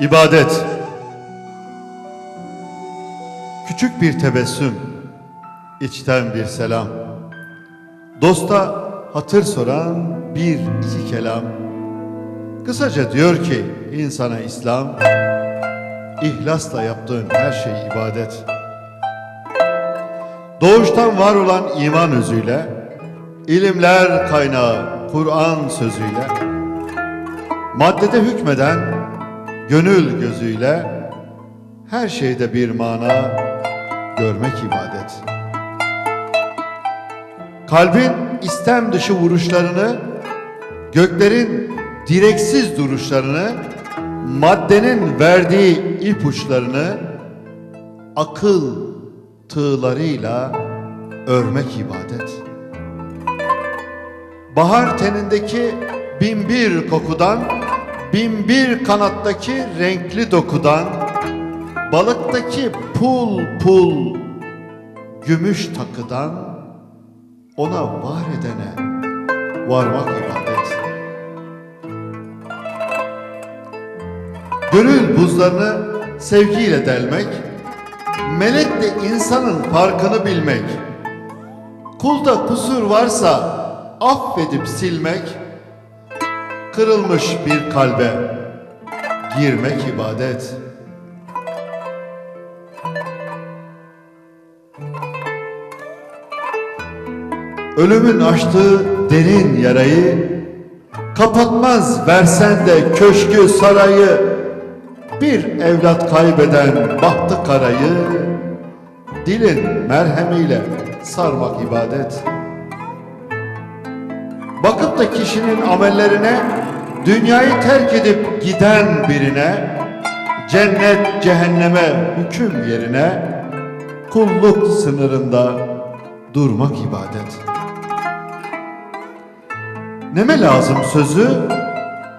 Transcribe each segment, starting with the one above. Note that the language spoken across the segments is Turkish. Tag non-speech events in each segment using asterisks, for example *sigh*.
İbadet. Küçük bir tebessüm, içten bir selam. Dosta hatır soran bir iki kelam. Kısaca diyor ki insana İslam, ihlasla yaptığın her şey ibadet. Doğuştan var olan iman özüyle, ilimler kaynağı Kur'an sözüyle, maddede hükmeden gönül gözüyle her şeyde bir mana görmek ibadet. Kalbin istem dışı vuruşlarını, göklerin direksiz duruşlarını, maddenin verdiği ipuçlarını akıl tığlarıyla örmek ibadet. Bahar tenindeki binbir kokudan, binbir kanattaki renkli dokudan, balıktaki pul pul gümüş takıdan, ona var edene varmak ibadet. Gönül buzlarını sevgiyle delmek, melekle insanın farkını bilmek, kulda kusur varsa affedip silmek, kırılmış bir kalbe girmek ibadet. Ölümün açtığı derin yarayı kapatmaz versen de köşkü sarayı bir evlat kaybeden bahtı karayı dilin merhemiyle sarmak ibadet. Bakıp da kişinin amellerine dünyayı terk edip giden birine cennet cehenneme hüküm yerine kulluk sınırında durmak ibadet. Neme lazım sözü?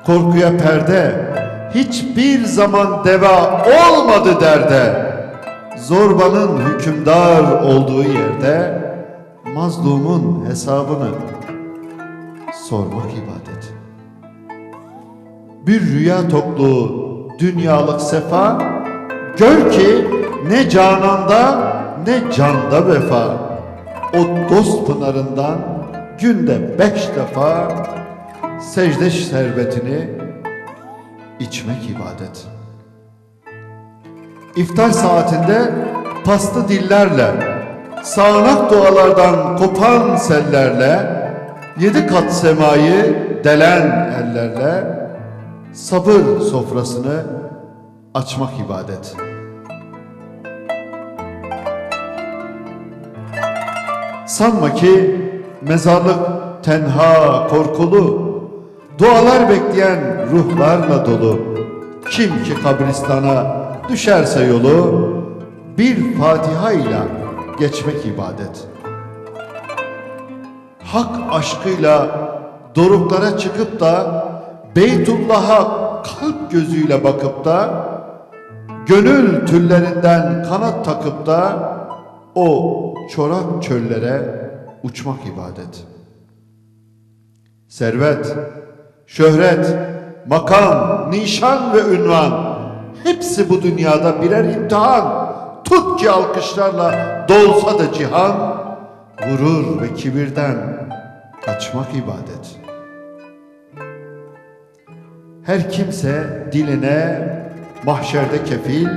Korkuya perde, hiçbir zaman deva olmadı derde. Zorbanın hükümdar olduğu yerde, mazlumun hesabını sormak ibadet. Bir rüya tokluğu dünyalık sefa, gör ki ne cananda ne canda vefa. O dost pınarından günde beş defa secde servetini içmek ibadet. İftar saatinde paslı dillerle, sağanak dualardan kopan sellerle, yedi kat semayı delen ellerle, sabır sofrasını açmak ibadet. Sanma ki mezarlık tenha, korkulu, dualar bekleyen ruhlarla dolu. Kim ki kabristana düşerse yolu, bir Fatiha ile geçmek ibadet. Hak aşkıyla doruklara çıkıp da Beytullah'a kalp gözüyle bakıp da gönül tüllerinden kanat takıp da o çorak çöllere uçmak ibadet. Servet, şöhret, makam, nişan ve ünvan hepsi bu dünyada birer imtihan. Tut ki alkışlarla dolsa da cihan, gurur ve kibirden kaçmak ibadet. Her kimse diline mahşerde kefil,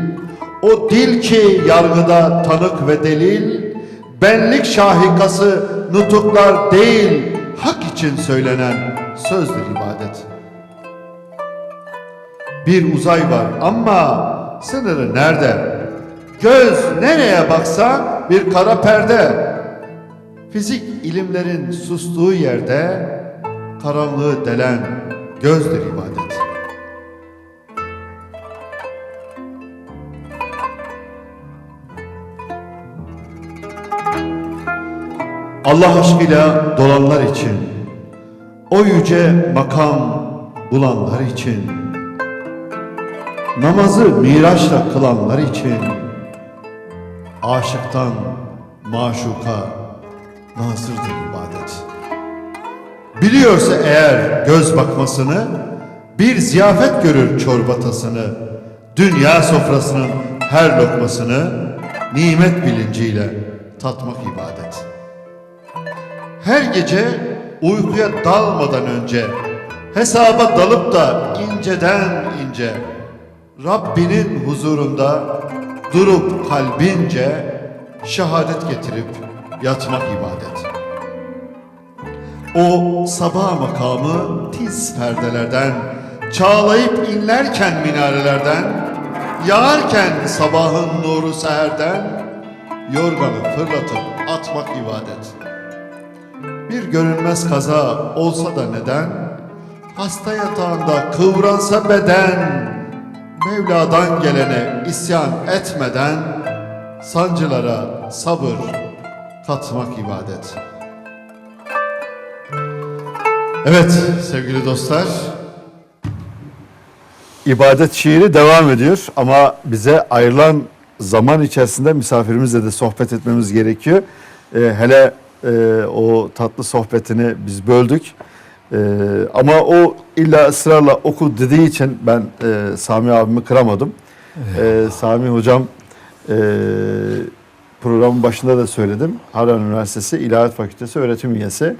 o dil ki yargıda tanık ve delil, benlik şahikası nutuklar değil, hak için söylenen sözdür ibadet. Bir uzay var ama sınırı nerede? Göz nereye baksa bir kara perde. Fizik ilimlerin sustuğu yerde karanlığı delen gözdür ibadet. Allah aşkıyla dolanlar için, o yüce makam bulanlar için, namazı miraçla kılanlar için, aşıktan maşuka nazırdır ibadet. Biliyorsa eğer göz bakmasını, bir ziyafet görür çorbatasını, Dünya sofrasının her lokmasını nimet bilinciyle tatmak ibadet. Her gece uykuya dalmadan önce hesaba dalıp da inceden ince Rabbinin huzurunda durup kalbince şehadet getirip yatmak ibadet. O sabah makamı tiz perdelerden, çağlayıp inlerken minarelerden, yağarken sabahın nuru seherden, yorganı fırlatıp atmak ibadet. Bir görünmez kaza olsa da neden, hasta yatağında kıvransa beden, Mevla'dan gelene isyan etmeden, sancılara sabır katmak ibadet. Evet sevgili dostlar. İbadet şiiri devam ediyor ama bize ayrılan zaman içerisinde misafirimizle de sohbet etmemiz gerekiyor. Ee, hele e, o tatlı sohbetini biz böldük. Ee, ama o illa ısrarla oku dediği için ben e, Sami abimi kıramadım. Ee, Sami hocam e, programın başında da söyledim. Harran Üniversitesi İlahiyat Fakültesi öğretim üyesi.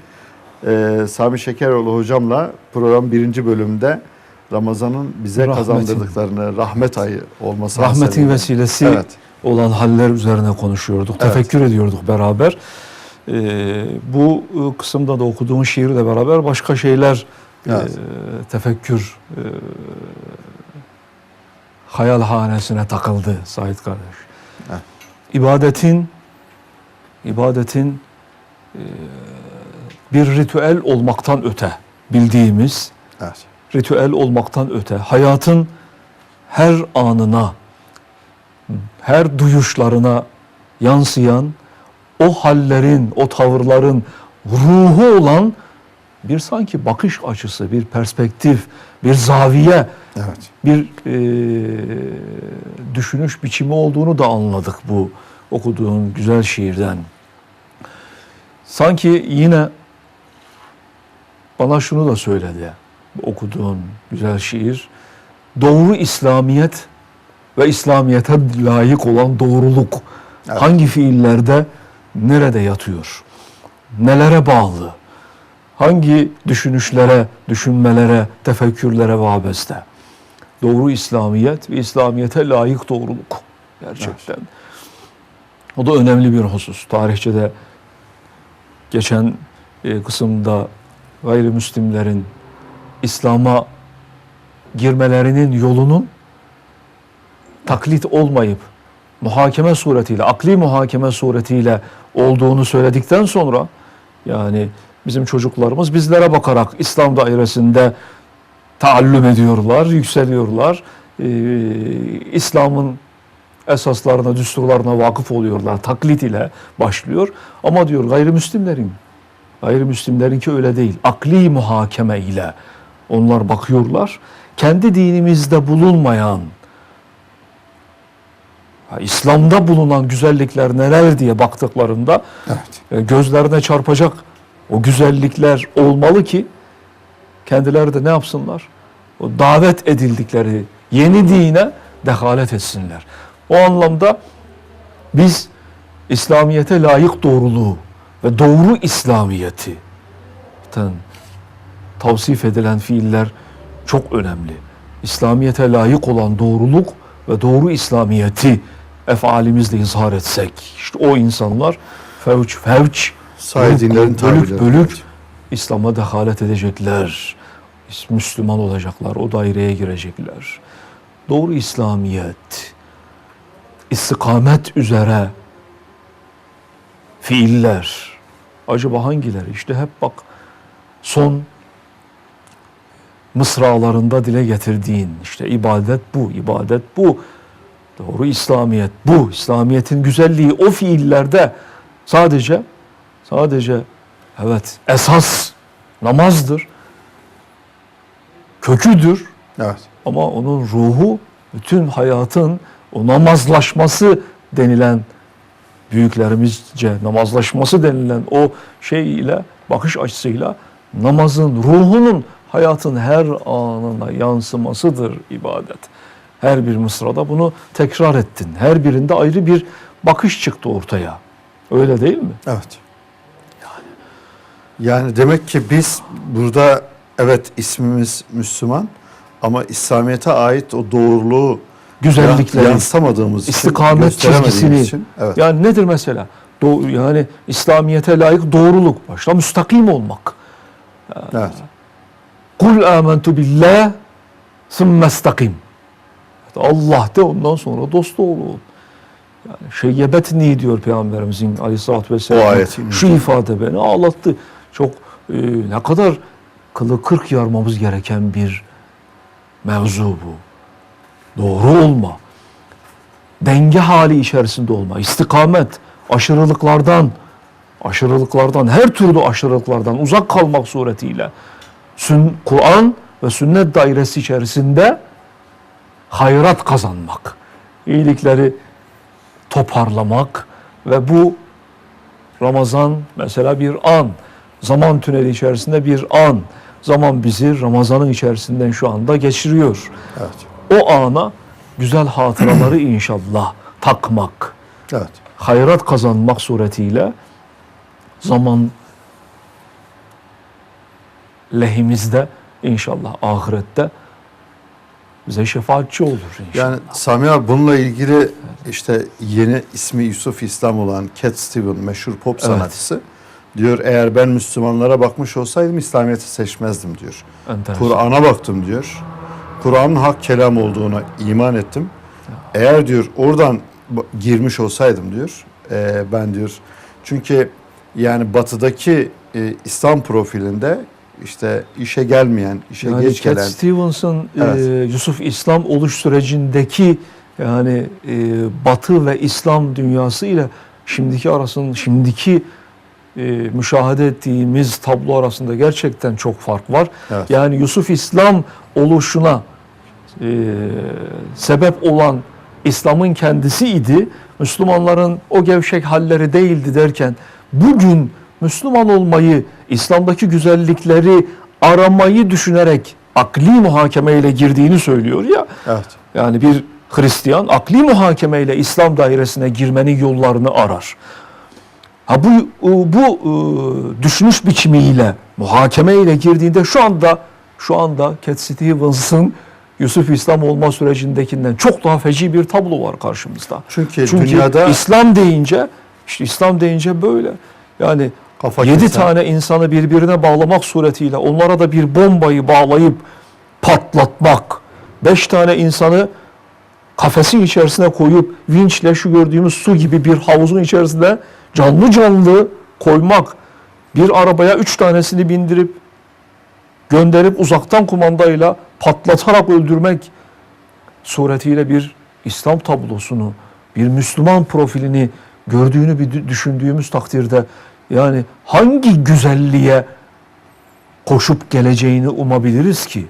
Ee, Sami Şekeroğlu hocamla program birinci bölümde Ramazan'ın bize Rahmetin. kazandırdıklarını, rahmet ayı olması Rahmetin hasebiyle- vesilesi Evet. olan haller üzerine konuşuyorduk, Evet. tefekkür ediyorduk beraber. Ee, bu e, kısımda da okuduğun şiirle beraber başka şeyler Evet. e, tefekkür e, hayalhanesine takıldı Sait kardeş. İbadetin ibadetin e, bir ritüel olmaktan öte bildiğimiz Evet. ritüel olmaktan öte hayatın her anına, her duyuşlarına yansıyan o hallerin, o tavırların ruhu olan bir sanki bakış açısı, bir perspektif, bir zaviye, Evet. bir e, düşünüş biçimi olduğunu da anladık bu okuduğun güzel şiirden. Sanki yine bana şunu da söyledi okuduğun güzel şiir. Doğru İslamiyet ve İslamiyete layık olan doğruluk Evet. hangi fiillerde nerede yatıyor? Nelere bağlı? Hangi düşünüşlere, düşünmelere, tefekkürlere vabeste? Doğru İslamiyet ve İslamiyete layık doğruluk gerçekten. O da önemli bir husus. Tarihçede geçen e, kısımda gayrimüslimlerin İslam'a girmelerinin yolunun taklit olmayıp muhakeme suretiyle, akli muhakeme suretiyle olduğunu söyledikten sonra yani bizim çocuklarımız bizlere bakarak İslam dairesinde taallüm ediyorlar, yükseliyorlar. Ee, İslam'ın esaslarına, düsturlarına vakıf oluyorlar. Taklit ile başlıyor. Ama diyor gayrimüslimlerin, gayrimüslimlerinki öyle değil. Akli muhakeme ile onlar bakıyorlar. Kendi dinimizde bulunmayan, İslam'da bulunan güzellikler neler diye baktıklarında Evet. e, gözlerine çarpacak o güzellikler olmalı ki kendileri de ne yapsınlar? O davet edildikleri yeni dine dehalet etsinler. O anlamda biz İslamiyete layık doğruluğu ve doğru İslamiyeti tavsif edilen fiiller çok önemli. İslamiyete layık olan doğruluk ve doğru İslamiyeti efalimizle izhar etsek, işte o insanlar fevç fevç Sahi dinlerin bölük İslam'a dehalet edecekler. Müslüman olacaklar, o daireye girecekler. Doğru İslamiyet, istikamet üzere fiiller. Acaba hangileri? İşte hep bak son mısralarında dile getirdiğin işte ibadet bu, ibadet bu. Doğru İslamiyet bu. İslamiyet'in güzelliği o fiillerde sadece sadece evet esas namazdır. Köküdür Evet. ama onun ruhu bütün hayatın o namazlaşması denilen büyüklerimizce namazlaşması denilen o şey ile bakış açısıyla namazın ruhunun hayatın her anına yansımasıdır ibadet. Her bir mısrada bunu tekrar ettin. Her birinde ayrı bir bakış çıktı ortaya. Öyle değil mi? Evet. Yani demek ki biz burada evet ismimiz Müslüman ama İslamiyet'e ait o doğruluğu Güzellikleri, yansıtamadığımız için, istikamet gösteremediğimiz çizgisini. için, evet. Yani nedir mesela? Do- yani İslamiyete layık doğruluk. Başta müstakim olmak. evet. Kul amentu billah sümme istakim. Allah de ondan sonra dost doğru ol. Yani şeyyebetni diyor Peygamberimizin aleyhissalatü vesselam. Şu ifade beni ağlattı. Çok e, ne kadar kılı kırk yarmamız gereken bir mevzu bu. Doğru olma. Denge hali içerisinde olma. istikamet, aşırılıklardan, aşırılıklardan, her türlü aşırılıklardan uzak kalmak suretiyle sün- Kur'an ve sünnet dairesi içerisinde hayrat kazanmak, iyilikleri toparlamak ve bu Ramazan mesela bir an, zaman tüneli içerisinde bir an, zaman bizi Ramazan'ın içerisinden şu anda geçiriyor. Evet. O ana güzel hatıraları *clears throat* inşallah takmak, Evet. hayrat kazanmak suretiyle zaman lehimizde inşallah ahirette bize şefaatçi olur inşallah. Yani Sami abi bununla ilgili işte yeni ismi Yusuf İslam olan Cat Steven meşhur pop Evet. Diyor eğer ben Müslümanlara bakmış olsaydım İslamiyet'i seçmezdim diyor. Kur'an'a baktım diyor. Kur'an'ın hak kelam olduğuna iman ettim. Eğer diyor oradan girmiş olsaydım diyor e, ben diyor çünkü yani batıdaki e, İslam profilinde işte işe gelmeyen, işe Yani geç Cat gelen Stevens'ın Evet. e, Yusuf İslam oluş sürecindeki yani e, Batı ve İslam dünyası ile şimdiki arasının şimdiki e, müşahede ettiğimiz tablo arasında gerçekten çok fark var. Evet. Yani Yusuf İslam oluşuna e, sebep olan İslam'ın kendisiydi. Müslümanların o gevşek halleri değildi derken bugün Müslüman olmayı, İslam'daki güzellikleri aramayı düşünerek akli muhakemeyle girdiğini söylüyor ya. evet. Yani bir Hristiyan akli muhakemeyle İslam dairesine girmenin yollarını arar. Ha bu bu e, düşünüş biçimiyle muhakemeyle girdiğinde şu anda şu anda Cat Stevens'ın Yusuf İslam olma sürecindekinden çok daha feci bir tablo var karşımızda. Çünkü, Çünkü dünyada İslam deyince işte İslam deyince böyle. Yani Kafa yedi kesen. tane insanı birbirine bağlamak suretiyle onlara da bir bombayı bağlayıp patlatmak. Beş tane insanı kafesin içerisine koyup vinçle şu gördüğümüz su gibi bir havuzun içerisinde canlı canlı koymak. Bir arabaya üç tanesini bindirip gönderip uzaktan kumandayla patlatarak öldürmek suretiyle bir İslam tablosunu, bir Müslüman profilini gördüğünü bir dü- düşündüğümüz takdirde yani hangi güzelliğe koşup geleceğini umabiliriz ki?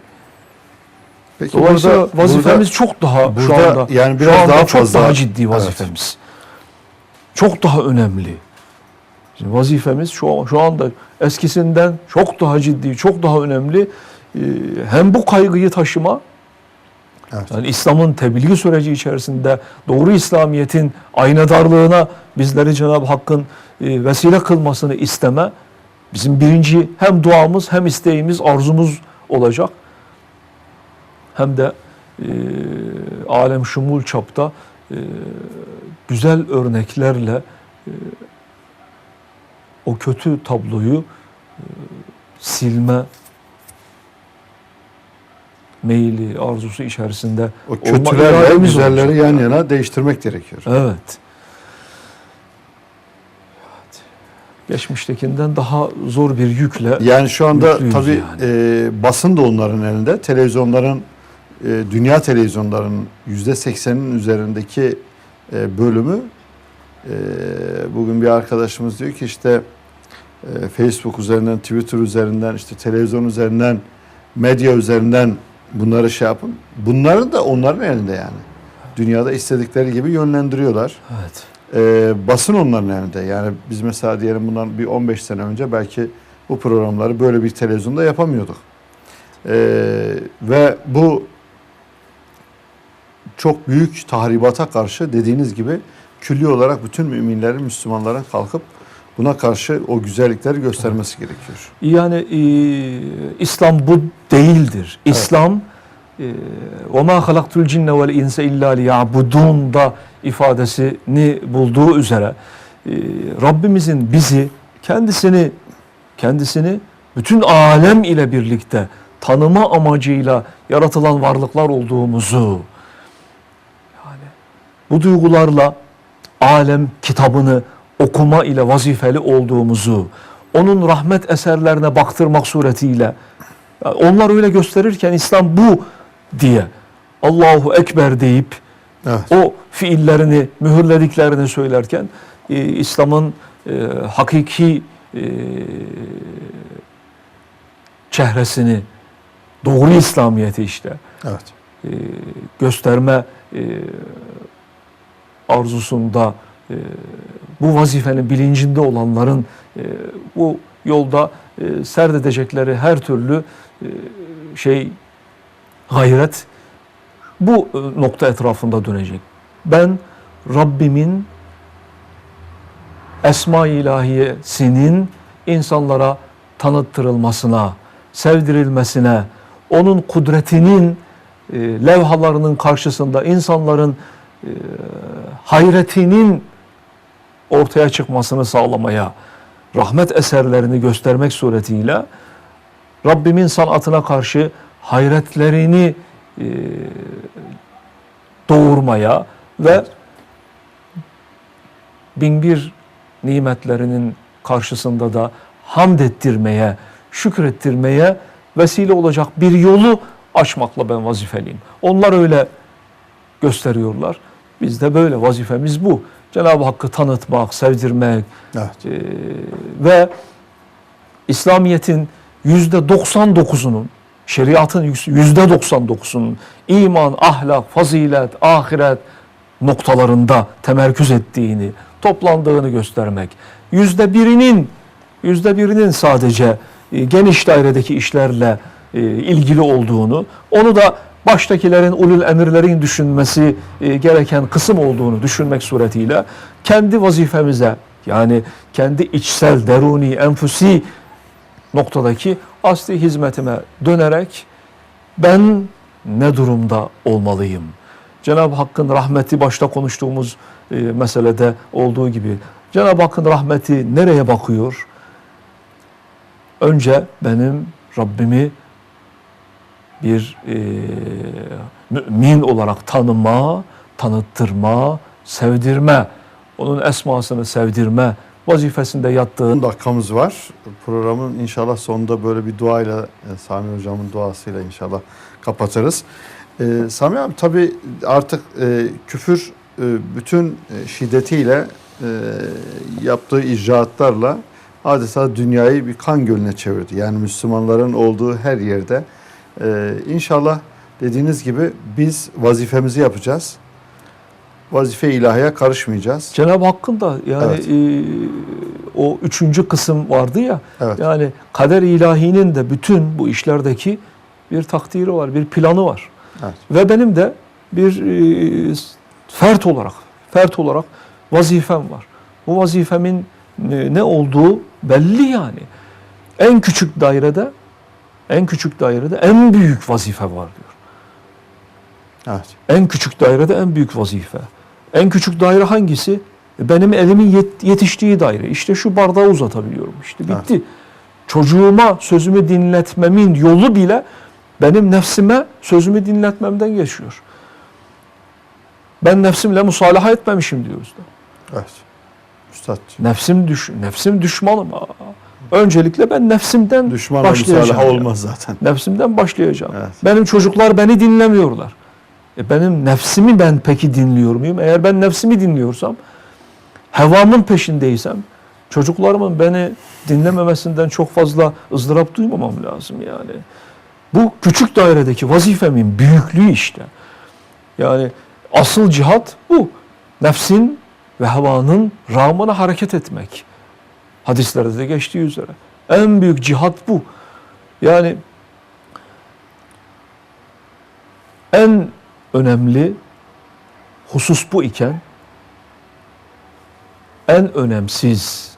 Peki Dolayısıyla burada- vazifemiz çok daha şu burada anda yani şu biraz anda daha çok fazla- daha ciddi Evet. vazifemiz. Çok daha önemli. Şimdi vazifemiz şu, şu anda eskisinden çok daha ciddi, çok daha önemli. Ee, hem bu kaygıyı taşıma, Evet. yani İslam'ın tebliğ süreci içerisinde doğru İslamiyet'in aynadarlığına bizleri Cenab-ı Hakk'ın e, vesile kılmasını isteme bizim birinci hem duamız hem isteğimiz, arzumuz olacak. Hem de e, alem şumul çapta e, güzel örneklerle e, o kötü tabloyu e, silme meyili, arzusu içerisinde o kötülerle güzelleri olacak. yan yana değiştirmek gerekiyor. Evet. Geçmiştekinden daha zor bir yükle Yani şu anda tabii yani. e, basın da onların elinde. Televizyonların, e, dünya televizyonlarının yüzde seksenin üzerindeki e, bölümü e, bugün bir arkadaşımız diyor ki işte e, Facebook üzerinden, Twitter üzerinden, işte televizyon üzerinden, medya üzerinden bunları şey yapın. Bunların da onların elinde yani. Dünyada istedikleri gibi yönlendiriyorlar. evet. Ee, basın onların elinde. Yani biz mesela diyelim bundan bir 15 sene önce belki bu programları böyle bir televizyonda yapamıyorduk. Ee, ve bu çok büyük tahribata karşı dediğiniz gibi külli olarak bütün müminlerin, Müslümanların kalkıp buna karşı o güzellikleri göstermesi gerekiyor. Yani e, İslam bu değildir. İslam e, وَمَا خَلَقْتُ الْجِنَّ وَالْاِنْسَ اِلَّا لِيَعْبُدُونَ da ifadesini bulduğu üzere e, Rabbimizin bizi kendisini kendisini bütün alem ile birlikte tanıma amacıyla yaratılan varlıklar olduğumuzu yani bu duygularla alem kitabını okuma ile vazifeli olduğumuzu, onun rahmet eserlerine baktırmak suretiyle onlar öyle gösterirken İslam bu diye Allahu Ekber deyip Evet. o fiillerini, mühürlediklerini söylerken e, İslam'ın e, hakiki e, çehresini, doğru İslamiyeti işte Evet. e, gösterme e, arzusunda e, bu vazifenin bilincinde olanların e, bu yolda e, serdedecekleri her türlü e, şey gayret bu e, nokta etrafında dönecek. Ben Rabbimin Esma-i İlahiyesinin insanlara tanıttırılmasına, sevdirilmesine, onun kudretinin e, levhalarının karşısında insanların e, hayretinin ortaya çıkmasını sağlamaya, rahmet eserlerini göstermek suretiyle Rabbimin sanatına karşı hayretlerini e, doğurmaya ve bin bir nimetlerinin karşısında da hamd ettirmeye, şükrettirmeye vesile olacak bir yolu açmakla ben vazifeliyim. Onlar öyle gösteriyorlar. Biz de böyle vazifemiz bu. Cenab-ı Hakk'ı tanıtmak, sevdirmek Evet. e, ve İslamiyet'in yüzde 99'unun şeriatın yüzde 99'unun iman, ahlak, fazilet, ahiret noktalarında temerküz ettiğini, toplandığını göstermek. Yüzde birinin, yüzde birinin sadece geniş dairedeki işlerle ilgili olduğunu, onu da baştakilerin, ulul emirlerin düşünmesi e, gereken kısım olduğunu düşünmek suretiyle kendi vazifemize yani kendi içsel, deruni, enfusi noktadaki asli hizmetime dönerek ben ne durumda olmalıyım? Cenab-ı Hakk'ın rahmeti başta konuştuğumuz e, meselede olduğu gibi Cenab-ı Hakk'ın rahmeti nereye bakıyor? Önce benim Rabbimi bir e, mümin olarak tanıma, tanıttırma, sevdirme, onun esmasını sevdirme vazifesinde yattığın 10 dakikamız var. Programın inşallah sonunda böyle bir duayla, e, Sami Hocam'ın duasıyla inşallah kapatırız. E, Sami abi tabii artık e, küfür e, bütün şiddetiyle e, yaptığı icraatlarla adeta dünyayı bir kan gölüne çevirdi. Yani Müslümanların olduğu her yerde. E, inşallah dediğiniz gibi biz vazifemizi yapacağız. Vazife ilahiye karışmayacağız. Cenab-ı Hakk'ın da yani Evet. e, o üçüncü kısım vardı ya Evet. yani kader ilahinin de bütün bu işlerdeki bir takdiri var, bir planı var. Evet. Ve benim de bir e, fert olarak, fert olarak vazifem var. Bu vazifemin e, ne olduğu belli yani. En küçük dairede, en küçük dairede en büyük vazife var diyor. Evet. En küçük dairede en büyük vazife. En küçük daire hangisi? E, Benim elimin yet- yetiştiği daire. İşte şu bardağı uzatabiliyorum. İşte bitti. Çocuğuma sözümü dinletmemin yolu bile benim nefsime sözümü dinletmemden geçiyor. Ben nefsimle musalaha etmemişim diyoruz da. Evet. Üstad. Nefsim düş nefsim düşmanım. Aa. Öncelikle ben nefsimden Düşmanla başlayacağım. yani. olmaz zaten. Nefsimden başlayacağım. Evet. Benim çocuklar beni dinlemiyorlar. E benim nefsimi ben peki dinliyor muyum? Eğer ben nefsimi dinliyorsam, hevamın peşindeysem, çocuklarımın beni dinlememesinden çok fazla ızdırap duymamam lazım yani. Bu küçük dairedeki vazifemin büyüklüğü işte. Yani asıl cihat bu. Nefsin ve hevanın rağmına hareket etmek. Hadislerde de geçtiği üzere. En büyük cihat bu. Yani en önemli husus bu iken en önemsiz,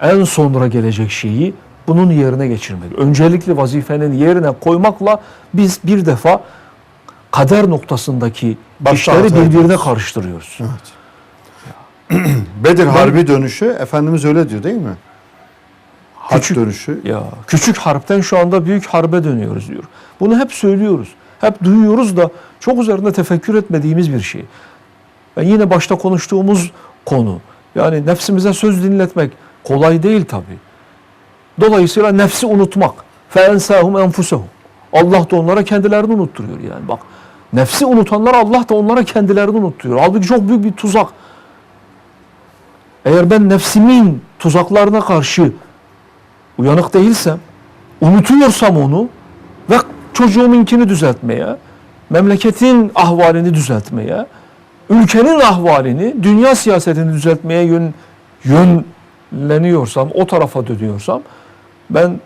en sonra gelecek şeyi bunun yerine geçirmek. Öncelikli vazifenin yerine koymakla biz bir defa kader noktasındaki Başta işleri birbirine karıştırıyoruz. *clears throat* Bedir Harbi dönüşü Efendimiz öyle diyor değil mi? Haç Küçük- dönüşü. Ya küçük harpten şu anda büyük harbe dönüyoruz diyor. Bunu hep söylüyoruz. Hep duyuyoruz da çok üzerinde tefekkür etmediğimiz bir şey. Ve yine başta konuştuğumuz konu. Yani nefsimize söz dinletmek kolay değil tabi. Dolayısıyla nefsi unutmak. فَاَنْسَاهُمْ اَنْفُسَهُمْ Allah da onlara kendilerini unutturuyor yani bak. Nefsi unutanlar Allah da onlara kendilerini unutturuyor. Halbuki çok büyük bir tuzak. Eğer ben nefsimin tuzaklarına karşı uyanık değilsem, unutuyorsam onu ve çocuğumunkini düzeltmeye, memleketin ahvalini düzeltmeye, ülkenin ahvalini, dünya siyasetini düzeltmeye yön, yönleniyorsam, o tarafa dönüyorsam ben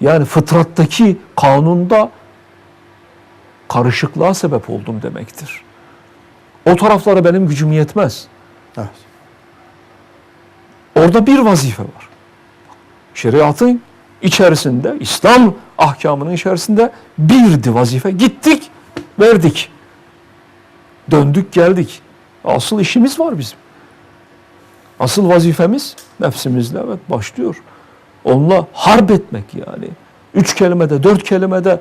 yani fıtrattaki kanunda karışıklığa sebep oldum demektir. O taraflara benim gücüm yetmez. Evet. Orada bir vazife var. Şeriatın içerisinde, İslam ahkamının içerisinde birdi vazife. Gittik, verdik. Döndük, geldik. Asıl işimiz var bizim. Asıl vazifemiz nefsimizle evet başlıyor. Onunla harp etmek yani. Üç kelimede, dört kelimede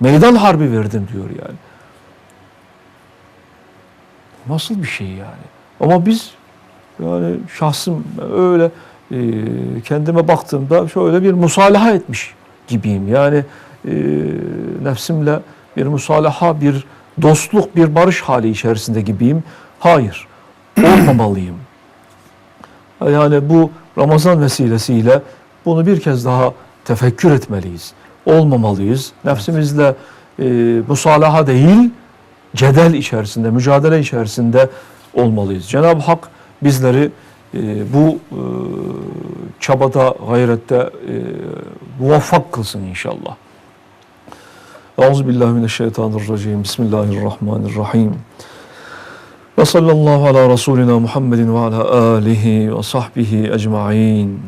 meydan harbi verdim diyor yani. Nasıl bir şey yani? Ama biz yani şahsım öyle e, kendime baktığımda şöyle bir musalaha etmiş gibiyim. Yani e, nefsimle bir musalaha, bir dostluk, bir barış hali içerisinde gibiyim. Hayır, olmamalıyım. *clears throat* Yani bu Ramazan vesilesiyle bunu bir kez daha tefekkür etmeliyiz. Olmamalıyız. Nefsimizle e, musalaha değil, cedel içerisinde, mücadele içerisinde olmalıyız. Cenab-ı Hak bizleri e, bu e, çabada, gayrette e, muvaffak kılsın inşallah. Euzubillahimineşşeytanirracim. Bismillahirrahmanirrahim. Ve sallallahu ala Resulina Muhammedin ve ala alihi ve sahbihi ecma'in.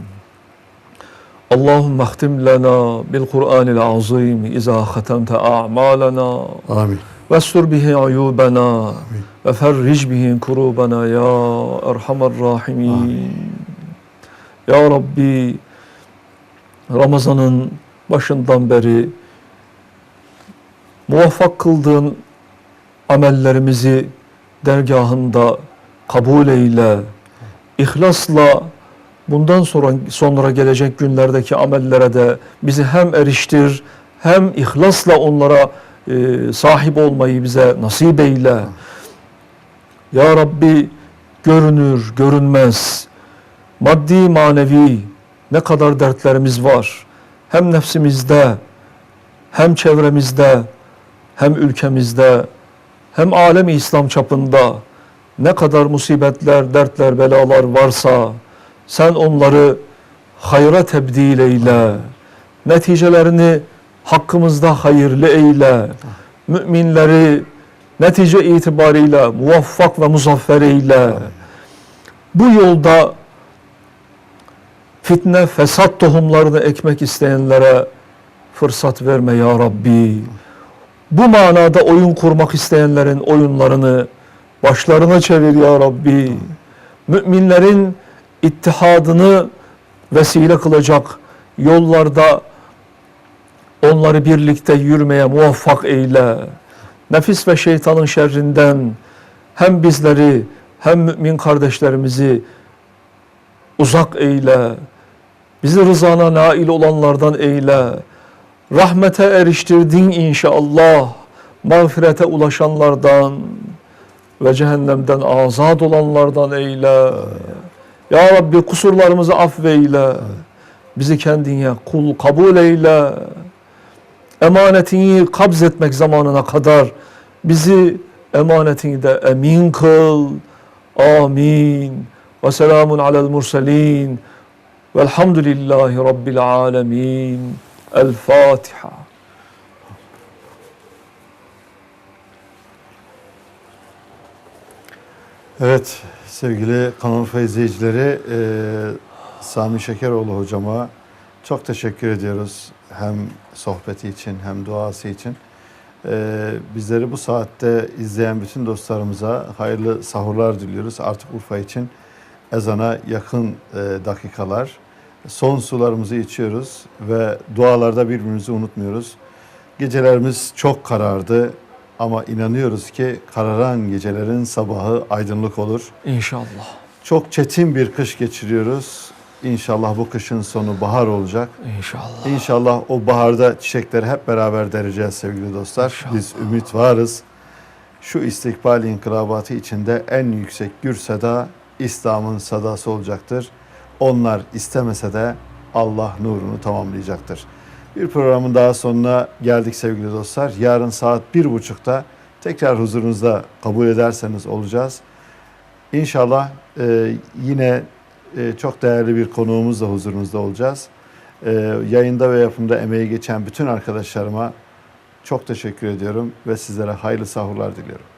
Allahümme ahtim lana bil Kur'anil azim izâ khatemte a'malana Vestur bihi ayubena ve ferric bihi kurubena ya erhamer rahimin. Ya Rabbi Ramazan'ın başından beri muvaffak kıldığın amellerimizi dergahında kabul eyle. İhlasla bundan sonra sonra gelecek günlerdeki amellere de bizi hem eriştir hem ihlasla onlara e, sahip olmayı bize nasip eyle. Ya Rabbi görünür, görünmez, maddi, manevi ne kadar dertlerimiz var. Hem nefsimizde, hem çevremizde, hem ülkemizde, hem alemi İslam çapında ne kadar musibetler, dertler, belalar varsa sen onları hayra tebdil eyle. Neticelerini hakkımızda hayırlı eyle. Müminleri netice itibariyle muvaffak ve muzaffer eyle. Bu yolda fitne, fesat tohumlarını ekmek isteyenlere fırsat verme ya Rabbi. Bu manada oyun kurmak isteyenlerin oyunlarını başlarına çevir ya Rabbi. Müminlerin ittihadını vesile kılacak yollarda onları birlikte yürümeye muvaffak eyle. Nefis ve şeytanın şerrinden hem bizleri hem mümin kardeşlerimizi uzak eyle. Bizi rızana nail olanlardan eyle. Rahmete eriştirdin inşallah. Mağfirete ulaşanlardan ve cehennemden azat olanlardan eyle. Ya Rabbi kusurlarımızı affeyle. Bizi kendine kul kabul eyle. Emanetini kabz etmek zamanına kadar bizi emanetini de emin kıl. Amin. Ve selamun alel murselin. Velhamdülillahi Rabbil alemin. El Fatiha. Evet sevgili Kanal izleyicileri e, Sami Şekeroğlu hocama çok teşekkür ediyoruz. Hem sohbeti için hem duası için. E, bizleri bu saatte izleyen bütün dostlarımıza hayırlı sahurlar diliyoruz. Artık Urfa için ezana yakın e, dakikalar. Son sularımızı içiyoruz ve dualarda birbirimizi unutmuyoruz. Gecelerimiz çok karardı ama inanıyoruz ki kararan gecelerin sabahı aydınlık olur. İnşallah. Çok çetin bir kış geçiriyoruz. İnşallah bu kışın sonu bahar olacak. İnşallah. İnşallah o baharda çiçekleri hep beraber dereceğiz sevgili dostlar. İnşallah. Biz ümit varız. Şu istikbal inkılabatı içinde en yüksek gür seda İslam'ın sadası olacaktır. Onlar istemese de Allah nurunu tamamlayacaktır. Bir programın daha sonuna geldik sevgili dostlar. Yarın saat bir buçukta tekrar huzurunuzda kabul ederseniz olacağız. İnşallah e, yine e, çok değerli bir konuğumuzla huzurunuzda olacağız. E, yayında ve yapımda emeği geçen bütün arkadaşlarıma çok teşekkür ediyorum ve sizlere hayırlı sahurlar diliyorum.